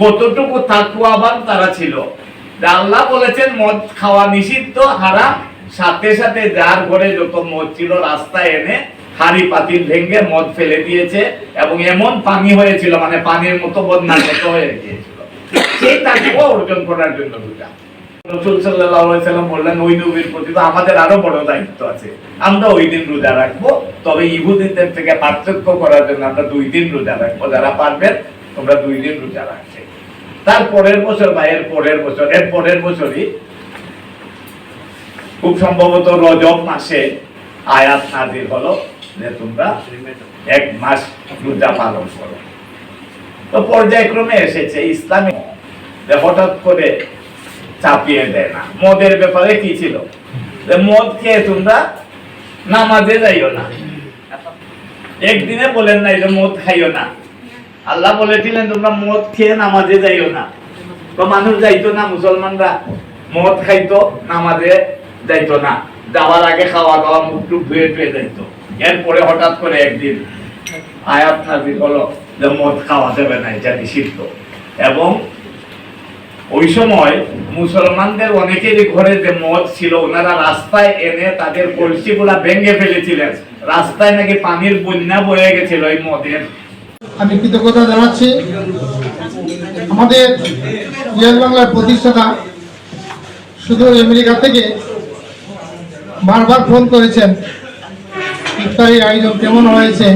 কতটুকু তাকুয়াবান তারা ছিল? আল্লাহ বলেছেন, মদ খাওয়া নিষিদ্ধ, হারাম। সাথে সাথে যার ঘরে যত মদ ছিল, রাস্তায় এনে হাড়ি পাতিল ভেঙে মদ ফেলে দিয়েছে এবং এমন পানি হয়েছিল মানে পানির মতো বদনাগত হয়ে গিয়েছিল। সেই তাকুয়া অর্জন করার জন্য রোজা রসুল সাল্লাম বললেন, ওই নবীর প্রতি তো আমাদের আরও বড় দায়িত্ব আছে। আমরা ওই দিন রোজা রাখব, তবে ইহুদিদের থেকে পার্থক্য করার জন্য আমরা দুই দিন রোজা রাখব। যারা পারবেন, তোমরা দুই দিন রোজা রাখবে। তার পরের বছর বা এর পরের বছর, এর পরের বছরই খুব সম্ভবত রজব মাসে আয়াত নাজির হলো যে তোমরা এক মাস রোজা পালন করো। তো পর্যায়ক্রমে এসেছে ইসলামী। যে হঠাৎ করে চাপিয়ে দেয় না। মদের ব্যাপারে কি ছিল? যে মদ খেয়ে তোমরা নামাজে যাইও না। একদিনে বলেন নাই যে মদ খাইও না। আল্লাহ বলেছিলেন তোমরা মদ খেয়ে নামাজে যাইও না। তো মানুষ যাইতো না, মুসলমানরা মদ খাইতো, নামাজে যাইতো না। যাওয়ার আগে খাওয়া দাওয়া মুখ টুক ধুয়ে টুয়ে যাইতো। এরপরে হঠাৎ করে একদিন আয়াত নাজির হলো যে মদ খাওয়া যাবে না, এটা নিষিদ্ধ। এবং ওই সময় মুসলমানদের অনেকেরই ঘরে যে মদ ছিল, ওনারা রাস্তায় এনে তাদের কলসিগুলা ভেঙে ফেলেছিলেন। রাস্তায় নাকি পানির বন্যা বয়ে গেছিল এই মদের। আমি কৃতজ্ঞতা জানাচ্ছি। আমাদের রিয়াল বাংলার প্রতিষ্ঠাতা শুধু আমেরিকা থেকে বারবার ফোন করেছেন, ইফতারির আয়োজন কেমন হয়েছে?